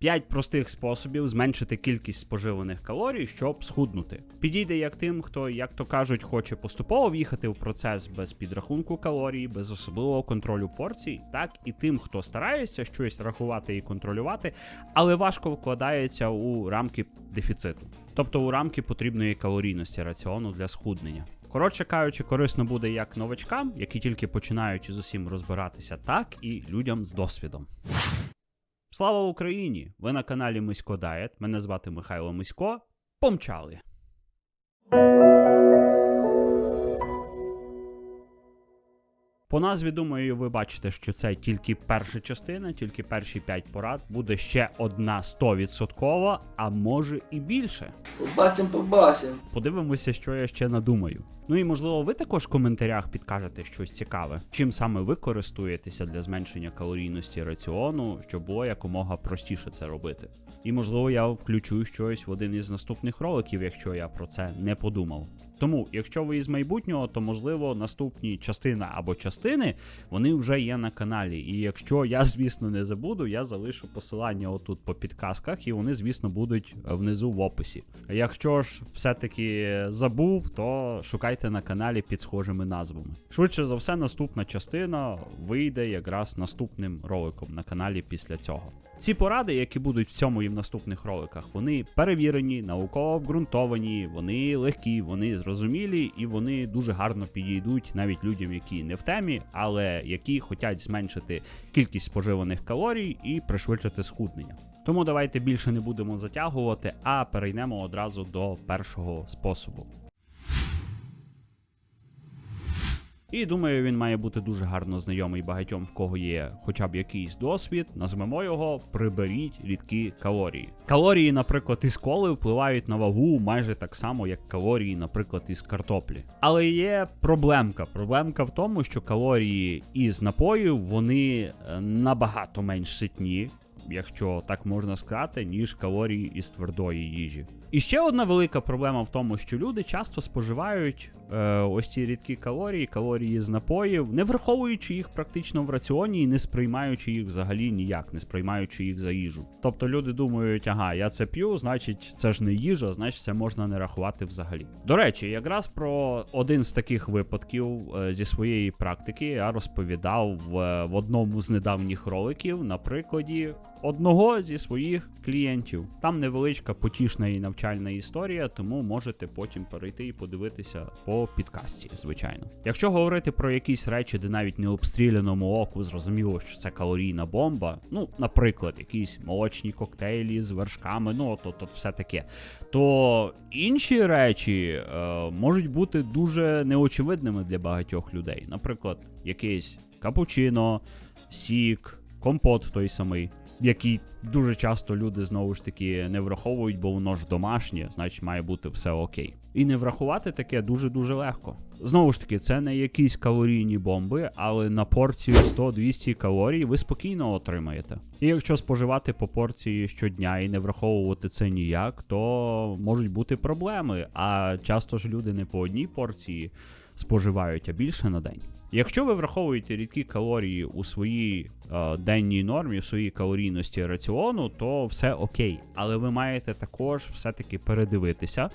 П'ять простих способів зменшити кількість споживаних калорій, щоб схуднути. Підійде як тим, хто, як то кажуть, хоче поступово в'їхати в процес без підрахунку калорій, без особливого контролю порцій, так і тим, хто старається щось рахувати і контролювати, але важко вкладається у рамки дефіциту, тобто у рамки потрібної калорійності раціону для схуднення. Коротше кажучи, корисно буде як новачкам, які тільки починають з усім розбиратися, так і людям з досвідом. Слава Україні! Ви на каналі Мисько Дайет. Мене звати Михайло Мисько. Помчали! По назві, думаю, ви бачите, що це тільки перша частина, тільки перші 5 порад. Буде ще одна 100%, а може і більше. Побачим, побачим. Подивимося, що я ще надумаю. Ну і можливо, ви також в коментарях підкажете щось цікаве, чим саме ви користуєтеся для зменшення калорійності раціону, щоб було якомога простіше це робити. І можливо, я включу щось в один із наступних роликів, якщо я про це не подумав. Тому, якщо ви із майбутнього, то можливо наступні частина або частини вони вже є на каналі. І якщо я, звісно, не забуду, я залишу посилання отут по підказках, і вони, звісно, будуть внизу в описі. Якщо ж все-таки забув, то шукайте на каналі під схожими назвами. Швидше за все, наступна частина вийде якраз наступним роликом на каналі після цього. Ці поради, які будуть в цьому і в наступних роликах, вони перевірені, науково обґрунтовані, вони легкі, вони зрозумілі і вони дуже гарно підійдуть навіть людям, які не в темі, але які хочуть зменшити кількість споживаних калорій і пришвидшити схуднення. Тому давайте більше не будемо затягувати, а перейдемо одразу до першого способу. І думаю, він має бути дуже гарно знайомий багатьом, в кого є хоча б якийсь досвід. Назвемо його приберіть рідкі калорії. Калорії, наприклад, із коли впливають на вагу майже так само, як калорії, наприклад, із картоплі. Але є проблемка. Проблемка в тому, що калорії із напоїв вони е, набагато менш ситні. Якщо так можна сказати, ніж калорії із твердої їжі. І ще одна велика проблема в тому, що люди часто споживають е, ось ці рідкі калорії, калорії з напоїв, не враховуючи їх практично в раціоні і не сприймаючи їх взагалі ніяк, не сприймаючи їх за їжу. Тобто люди думають, ага, я це п'ю, значить це ж не їжа, значить це можна не рахувати взагалі. До речі, якраз про один з таких випадків е, зі своєї практики я розповідав в, в одному з недавніх роликів на прикладі одного зі своїх клієнтів. Там невеличка потішна і навчальна історія, тому можете потім перейти і подивитися по підкасті, звичайно. Якщо говорити про якісь речі, де навіть не обстріляному оку зрозуміло, що це калорійна бомба, ну, наприклад, якісь молочні коктейлі з вершками, ну то, то все таке, то інші речі е, можуть бути дуже неочевидними для багатьох людей. Наприклад, якийсь капучино, сік, компот той самий який дуже часто люди знову ж таки не враховують, бо воно ж домашнє, значить має бути все окей. І не врахувати таке дуже-дуже легко. Знову ж таки, це не якісь калорійні бомби, але на порцію 100-200 калорій ви спокійно отримаєте. І якщо споживати по порції щодня і не враховувати це ніяк, то можуть бути проблеми. А часто ж люди не по одній порції споживають, а більше на день. Якщо ви враховуєте рідкі калорії у своїй е, денній нормі, у своїй калорійності раціону, то все окей. Але ви маєте також все-таки передивитися,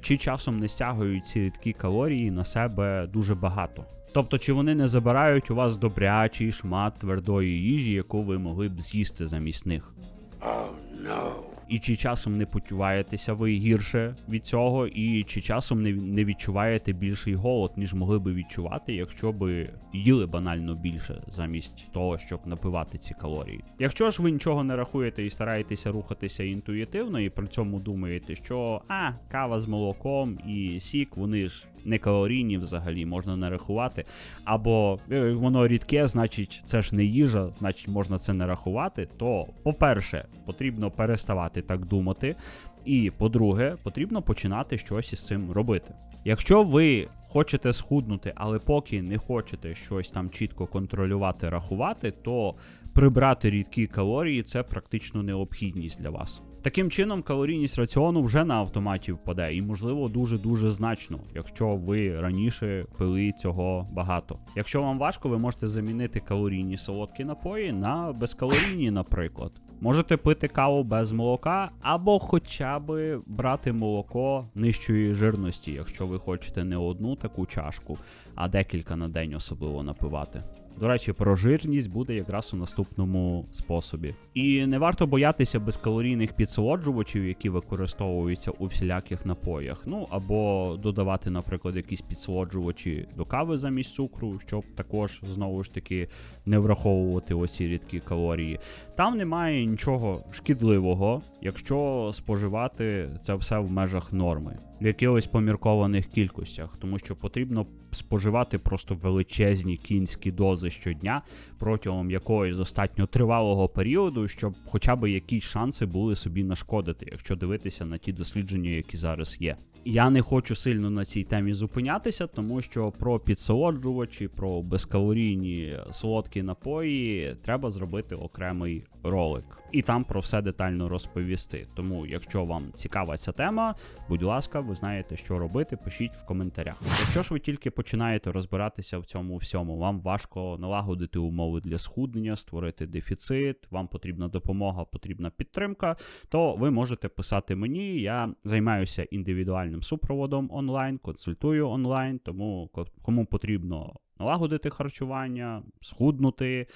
чи часом не стягують ці рідкі калорії на себе дуже багато. Тобто, чи вони не забирають у вас добрячий шмат твердої їжі, яку ви могли б з'їсти замість них. Oh no. І чи часом не почуваєтеся ви гірше від цього, і чи часом не, не відчуваєте більший голод, ніж могли би відчувати, якщо би їли банально більше, замість того, щоб напивати ці калорії. Якщо ж ви нічого не рахуєте і стараєтеся рухатися інтуїтивно, і при цьому думаєте, що а, кава з молоком і сік, вони ж не калорійні взагалі, можна не рахувати. Або е, воно рідке, значить, це ж не їжа, значить можна це не рахувати. То, по-перше, потрібно переставати так думати. І по-друге, потрібно починати щось із цим робити. Якщо ви хочете схуднути, але поки не хочете щось там чітко контролювати, рахувати, то прибрати рідкі калорії це практично необхідність для вас. Таким чином, калорійність раціону вже на автоматі впаде, і можливо дуже-дуже значно, якщо ви раніше пили цього багато. Якщо вам важко, ви можете замінити калорійні солодкі напої на безкалорійні, наприклад. можете пити каву без молока, або хоча б брати молоко нижчої жирності, якщо ви хочете не одну таку чашку, а декілька на день особливо напивати. До речі, про жирність буде якраз у наступному способі. І не варто боятися безкалорійних підсолоджувачів, які використовуються у всіляких напоях. Ну або додавати, наприклад, якісь підсолоджувачі до кави замість цукру, щоб також знову ж таки не враховувати оці рідкі калорії. Там немає нічого шкідливого, якщо споживати це все в межах норми, в якихось поміркованих кількостях, тому що потрібно споживати просто величезні кінські дози щодня протягом якогось достатньо тривалого періоду, щоб хоча б якісь шанси були собі нашкодити, якщо дивитися на ті дослідження, які зараз є. Я не хочу сильно на цій темі зупинятися, тому що про підсолоджувачі, про безкалорійні солодкі напої треба зробити окремий ролик. І там про все детально розповісти. Тому, якщо вам цікава ця тема, будь ласка, ви знаєте, що робити, пишіть в коментарях. Якщо ж ви тільки починаєте розбиратися в цьому всьому, вам важко налагодити умови для схуднення, створити дефіцит, вам потрібна допомога, потрібна підтримка, то ви можете писати мені. Я займаюся індивідуальним супроводом онлайн, консультую онлайн, тому ко- кому потрібно налагодити харчування, схуднути.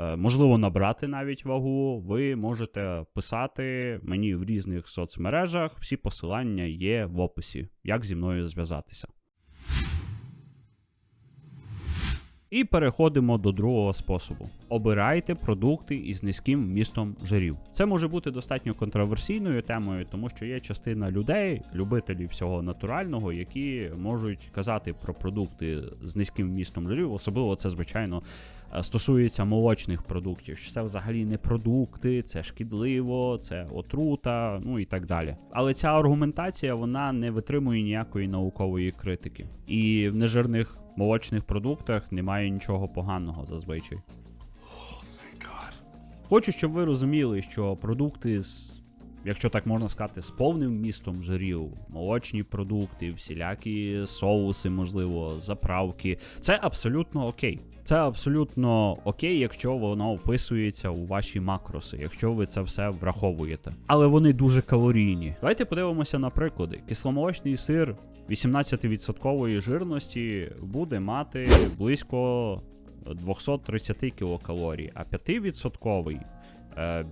Е, Можливо, набрати навіть вагу, ви можете писати мені в різних соцмережах. Всі посилання є в описі, як зі мною зв'язатися. І переходимо до другого способу: обирайте продукти із низьким вмістом жирів. Це може бути достатньо контроверсійною темою, тому що є частина людей, любителів всього натурального, які можуть казати про продукти з низьким вмістом жирів. Особливо це, звичайно, е, стосується молочних продуктів. Що це взагалі не продукти, це шкідливо, це отрута, ну і так далі. Але ця аргументація вона не витримує ніякої наукової критики. І в нежирних молочних продуктах немає нічого поганого зазвичай. Хочу, щоб ви розуміли, що продукти з. Якщо так можна сказати, з повним вмістом жирів, молочні продукти, всілякі соуси, можливо, заправки, це абсолютно окей. Це абсолютно окей, якщо воно вписується у ваші макроси, якщо ви це все враховуєте. Але вони дуже калорійні. Давайте подивимося на приклади. Кисломолочний сир 18% жирності буде мати близько 230 кілокалорій, а 5% е,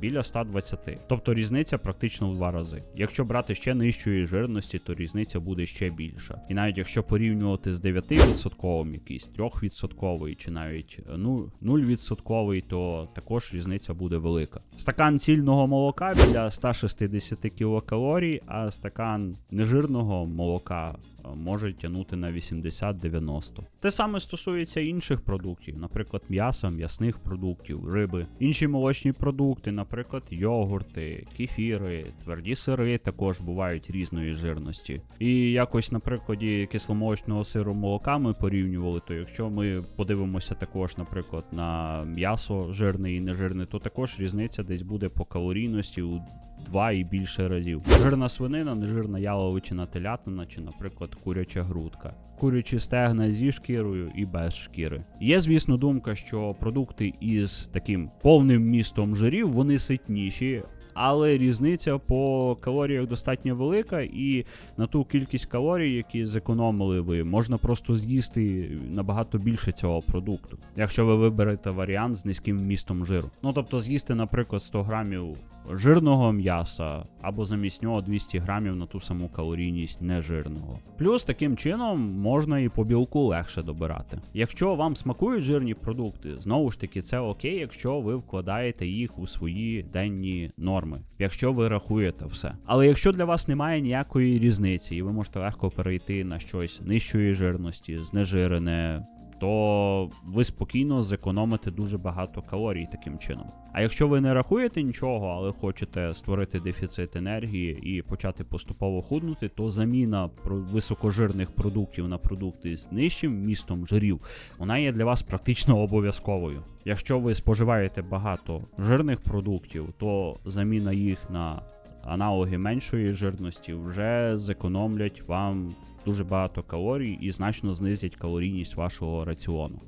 біля 120. Тобто різниця практично в два рази. Якщо брати ще нижчої жирності, то різниця буде ще більша. І навіть якщо порівнювати з 9% якийсь 3% чи навіть е, ну, 0%, то також різниця буде велика. Стакан цільного молока біля 160 кілокалорій, а стакан нежирного молока е, може тягнути на 80-90. Те саме стосується інших продуктів, наприклад, м'яса, м'ясних продуктів, риби, інші молочні продукти, наприклад, йогурти, кефіри, тверді сири також бувають різної жирності. І якось на прикладі кисломолочного сиру молока ми порівнювали, то якщо ми подивимося також, наприклад, на м'ясо жирне і нежирне, то також різниця десь буде по калорійності у два і більше разів. Жирна свинина, нежирна яловичина телятина чи, наприклад, куряча грудка. Курячі стегна зі шкірою і без шкіри. Є, звісно, думка, що продукти із таким повним містом жирів вони ситніші. Але різниця по калоріях достатньо велика, і на ту кількість калорій, які зекономили ви, можна просто з'їсти набагато більше цього продукту, якщо ви виберете варіант з низьким вмістом жиру. Ну тобто з'їсти, наприклад, 100 грамів жирного м'яса або замість нього 200 грамів на ту саму калорійність нежирного. Плюс таким чином можна і по білку легше добирати. Якщо вам смакують жирні продукти, знову ж таки, це окей, якщо ви вкладаєте їх у свої денні норми, якщо ви рахуєте все. Але якщо для вас немає ніякої різниці, і ви можете легко перейти на щось нижчої жирності, знежирене. То ви спокійно зекономите дуже багато калорій таким чином. А якщо ви не рахуєте нічого, але хочете створити дефіцит енергії і почати поступово худнути, то заміна високожирних продуктів на продукти з нижчим вмістом жирів, вона є для вас практично обов'язковою. Якщо ви споживаєте багато жирних продуктів, то заміна їх на аналоги меншої жирності вже зекономлять вам дуже багато калорій і значно знизять калорійність вашого раціону.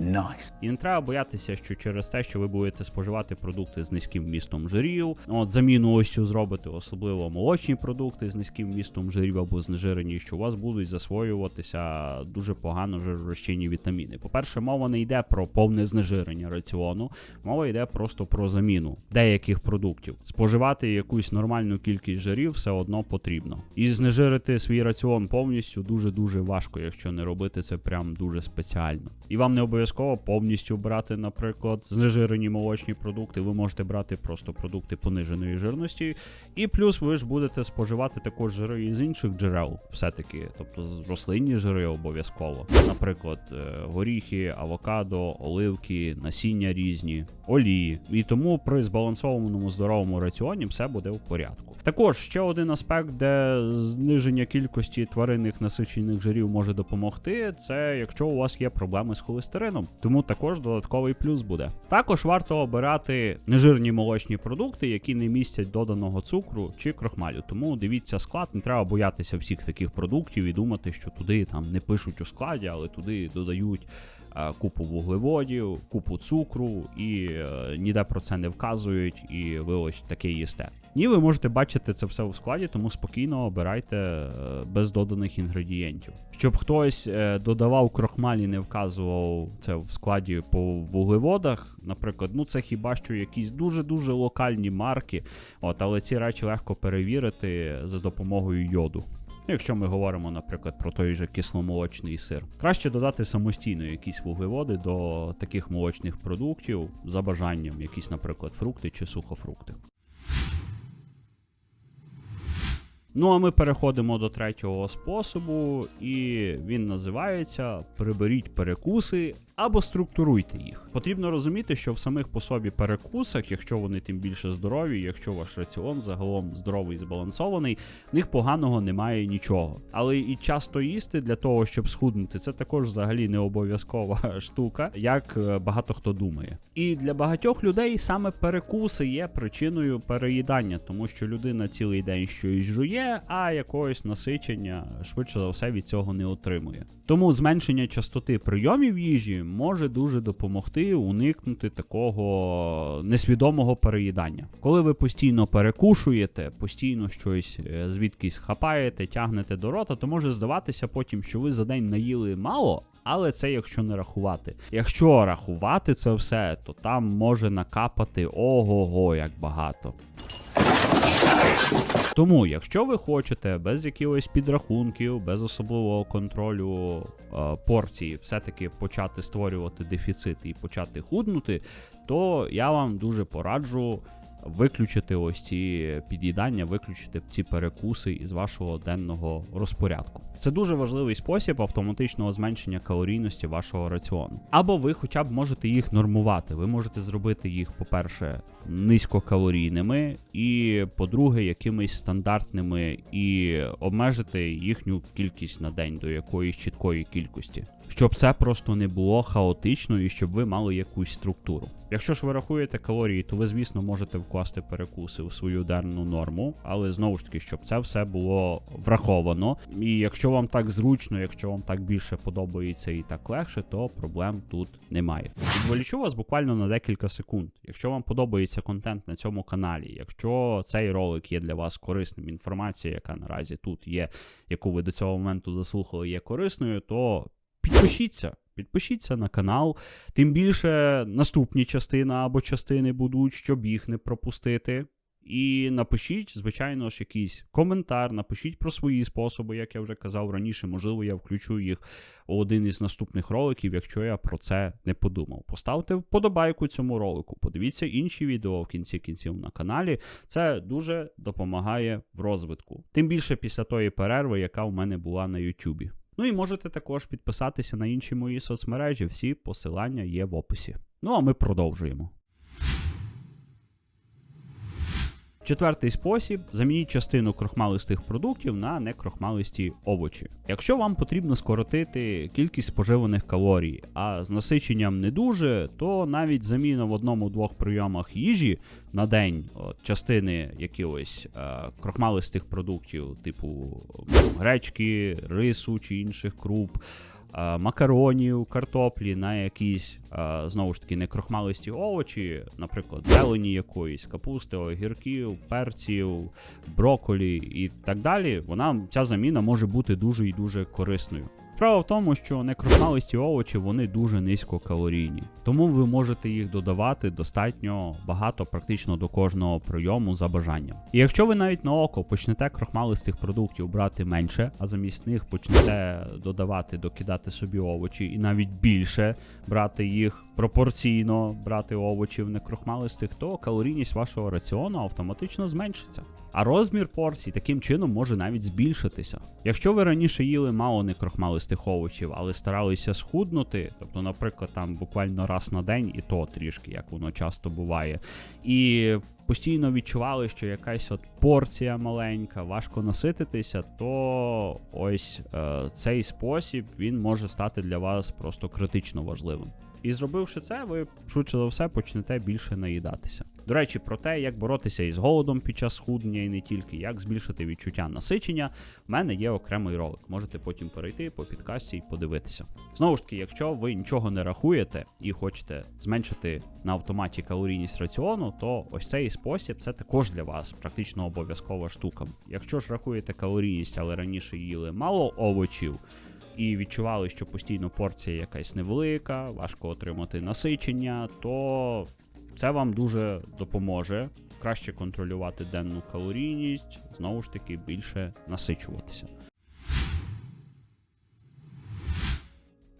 Nice. І не треба боятися, що через те, що ви будете споживати продукти з низьким вмістом жирів, от заміну ось цю зробите, особливо молочні продукти з низьким вмістом жирів або знежирені, що у вас будуть засвоюватися дуже погано жиророзчинні вітаміни. По-перше, мова не йде про повне знежирення раціону, мова йде просто про заміну деяких продуктів. Споживати якусь нормальну кількість жирів все одно потрібно. І знежирити свій раціон повністю дуже дуже важко, якщо не робити це прям дуже спеціально. І вам не обов'язково повністю брати, наприклад, знежирені молочні продукти. Ви можете брати просто продукти пониженої жирності, і плюс ви ж будете споживати також жири із інших джерел, все-таки, тобто рослинні жири обов'язково. Наприклад, е, горіхи, авокадо, оливки, насіння різні, олії. І тому при збалансованому здоровому раціоні все буде в порядку. Також ще один аспект, де зниження кількості тваринних насичених жирів може допомогти, це якщо у вас є проблеми з холестерином, тому також додатковий плюс буде. Також варто обирати нежирні молочні продукти, які не містять доданого цукру чи крохмалю. Тому дивіться склад, не треба боятися всіх таких продуктів і думати, що туди там не пишуть у складі, але туди додають. Е, Купу вуглеводів, купу цукру, і е, ніде про це не вказують, і ви ось таке їсте. Ні, ви можете бачити це все у складі, тому спокійно обирайте е, без доданих інгредієнтів. Щоб хтось додавав крохмаль і не вказував це в складі по вуглеводах, наприклад, ну це хіба що якісь дуже-дуже локальні марки, от, але ці речі легко перевірити за допомогою йоду. Якщо ми говоримо, наприклад, про той же кисломолочний сир, краще додати самостійно якісь вуглеводи до таких молочних продуктів за бажанням, якісь, наприклад, фрукти чи сухофрукти. Ну, а ми переходимо до третього способу, і він називається Приберіть перекуси або структуруйте їх. Потрібно розуміти, що в самих по собі перекусах, якщо вони тим більше здорові, якщо ваш раціон загалом здоровий і збалансований, в них поганого немає нічого. Але і часто їсти для того, щоб схуднути, це також взагалі не обов'язкова штука, як е, багато хто думає. І для багатьох людей саме перекуси є причиною переїдання, тому що людина цілий день щось жує, а якогось насичення швидше за все від цього не отримує. Тому зменшення частоти прийомів їжі може дуже допомогти уникнути такого несвідомого переїдання. Коли ви постійно перекушуєте, постійно щось е, звідкись хапаєте, тягнете до рота, то може здаватися потім, що ви за день наїли мало. Але це якщо не рахувати. Якщо рахувати це все, то там може накапати ого-го як багато. Тому, якщо ви хочете без якихось підрахунків, без особливого контролю е, порції, все-таки почати створювати дефіцит і почати худнути, то я вам дуже пораджу виключити ось ці під'їдання, виключити ці перекуси із вашого денного розпорядку. Це дуже важливий спосіб автоматичного зменшення калорійності вашого раціону. Або ви хоча б можете їх нормувати. Ви можете зробити їх, по-перше, низькокалорійними, і по-друге, якимись стандартними, і обмежити їхню кількість на день до якоїсь чіткої кількості. Щоб це просто не було хаотично і щоб ви мали якусь структуру. Якщо ж ви рахуєте калорії, то ви, звісно, можете вкласти перекуси у свою денну норму, але знову ж таки, щоб це все було враховано. І якщо вам так зручно, якщо вам так більше подобається і так легше, то проблем тут немає. Відволічу вас буквально на декілька секунд. Якщо вам подобається контент на цьому каналі, якщо цей ролик є для вас корисним, інформація, яка наразі тут є, яку ви до цього моменту заслухали, є корисною, то підпишіться. Підпишіться на канал, тим більше наступні частини або частини будуть, щоб їх не пропустити. І напишіть, звичайно ж, якийсь коментар, напишіть про свої способи, як я вже казав раніше. Можливо, я включу їх у один із наступних роликів, якщо я про це не подумав. Поставте вподобайку цьому ролику, подивіться інші відео в кінці кінців на каналі. Це дуже допомагає в розвитку. Тим більше після тої перерви, яка у мене була на Ютубі. Ну і можете також підписатися на інші мої соцмережі. Всі посилання є в описі. Ну а ми продовжуємо. Четвертий спосіб замініть частину крохмалистих продуктів на некрохмалисті овочі. Якщо вам потрібно скоротити кількість споживаних калорій, а з насиченням не дуже, то навіть заміна в одному-двох прийомах їжі на день от, частини якихось е, крохмалистих продуктів, типу гречки, рису чи інших круп. Макаронів, картоплі на якісь знову ж таки некрохмалисті овочі, наприклад, зелені якоїсь, капусти, огірків, перців, броколі і так далі, вона ця заміна може бути дуже і дуже корисною. Справа в тому, що некрохмалисті овочі вони дуже низькокалорійні, тому ви можете їх додавати достатньо багато, практично до кожного прийому за бажанням. І якщо ви навіть на око почнете крохмалистих продуктів брати менше, а замість них почнете додавати, докидати собі овочі, і навіть більше брати їх пропорційно, брати овочів некрохмалистих, то калорійність вашого раціону автоматично зменшиться. А розмір порцій таким чином може навіть збільшитися. Якщо ви раніше їли мало некрохмалистих овочів, але старалися схуднути, тобто, наприклад, там буквально раз на день, і то трішки, як воно часто буває, і постійно відчували, що якась от порція маленька, важко насититися, то ось е, цей спосіб він може стати для вас просто критично важливим. І зробивши це, ви швидше за все почнете більше наїдатися. До речі, про те, як боротися із голодом під час схуднення і не тільки, як збільшити відчуття насичення, в мене є окремий ролик. Можете потім перейти по підкасті і подивитися. Знову ж таки, якщо ви нічого не рахуєте і хочете зменшити на автоматі калорійність раціону, то ось цей спосіб це також для вас практично обов'язкова штука. Якщо ж рахуєте калорійність, але раніше їли мало овочів і відчували, що постійно порція якась невелика, важко отримати насичення, то це вам дуже допоможе краще контролювати денну калорійність, знову ж таки більше насичуватися.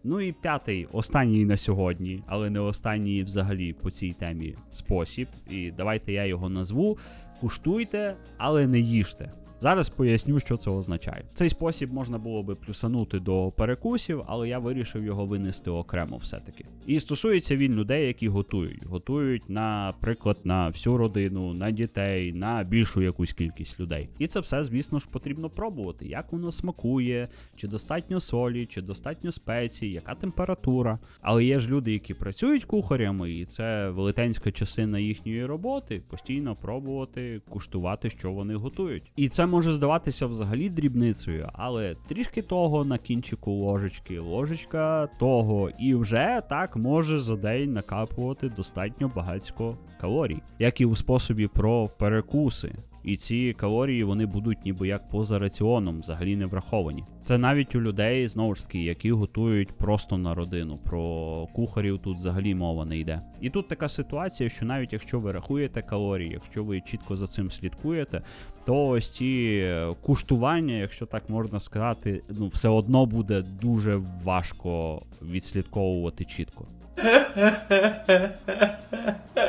Ну і п'ятий, останній на сьогодні, але не останній взагалі по цій темі спосіб. І давайте я його назву. Куштуйте, але не їжте. Зараз поясню, що це означає. Цей спосіб можна було би плюсанути до перекусів, але я вирішив його винести окремо все-таки. І стосується він людей, які готують. Готують, наприклад, на всю родину, на дітей, на більшу якусь кількість людей. І це все, звісно ж, потрібно пробувати, як воно смакує, чи достатньо солі, чи достатньо спецій, яка температура. Але є ж люди, які працюють кухарями, і це велетенська частина їхньої роботи постійно пробувати куштувати, що вони готують. І це може здаватися взагалі дрібницею, але трішки того на кінчику ложечки, ложечка того, і вже так може за день накапувати достатньо багатько калорій, як і у способі про перекуси. І ці калорії вони будуть ніби як поза раціоном, взагалі не враховані. Це навіть у людей, знову ж таки, які готують просто на родину. Про кухарів тут взагалі мова не йде. І тут така ситуація, що навіть якщо ви рахуєте калорії, якщо ви чітко за цим слідкуєте, то ось ці е, куштування, якщо так можна сказати, ну все одно буде дуже важко відслідковувати чітко.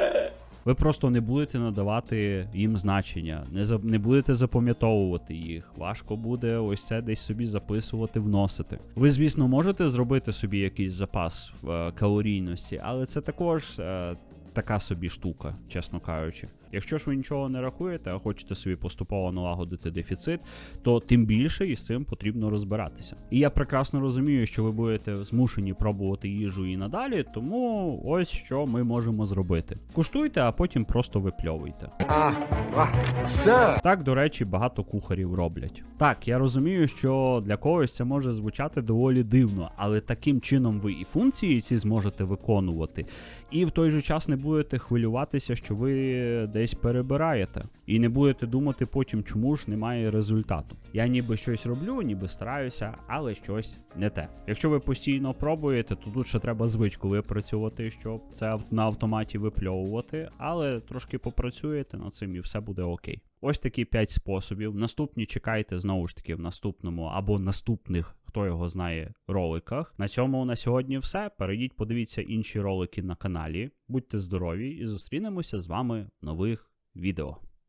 Ви просто не будете надавати їм значення, не за не будете запам'ятовувати їх. Важко буде ось це десь собі записувати, вносити. Ви, звісно, можете зробити собі якийсь запас е, калорійності, але це також е, така собі штука, чесно кажучи. Якщо ж ви нічого не рахуєте, а хочете собі поступово налагодити дефіцит, то тим більше із цим потрібно розбиратися. І я прекрасно розумію, що ви будете змушені пробувати їжу і надалі, тому ось що ми можемо зробити. Куштуйте, а потім просто випльовуйте. Так, до речі, багато кухарів роблять. Так, я розумію, що для когось це може звучати доволі дивно, але таким чином ви і функції ці зможете виконувати, і в той же час не будете хвилюватися, що ви десь перебираєте, і не будете думати потім, чому ж немає результату. Я ніби щось роблю, ніби стараюся, але щось не те. Якщо ви постійно пробуєте, то тут ще треба звичку випрацювати, щоб це на автоматі випльовувати, але трошки попрацюєте над цим і все буде окей. Ось такі 5 способів. Наступні чекайте знову ж таки в наступному або наступних, хто його знає, роликах. На цьому на сьогодні все. Перейдіть, подивіться інші ролики на каналі. Будьте здорові і зустрінемося з вами в нових відео.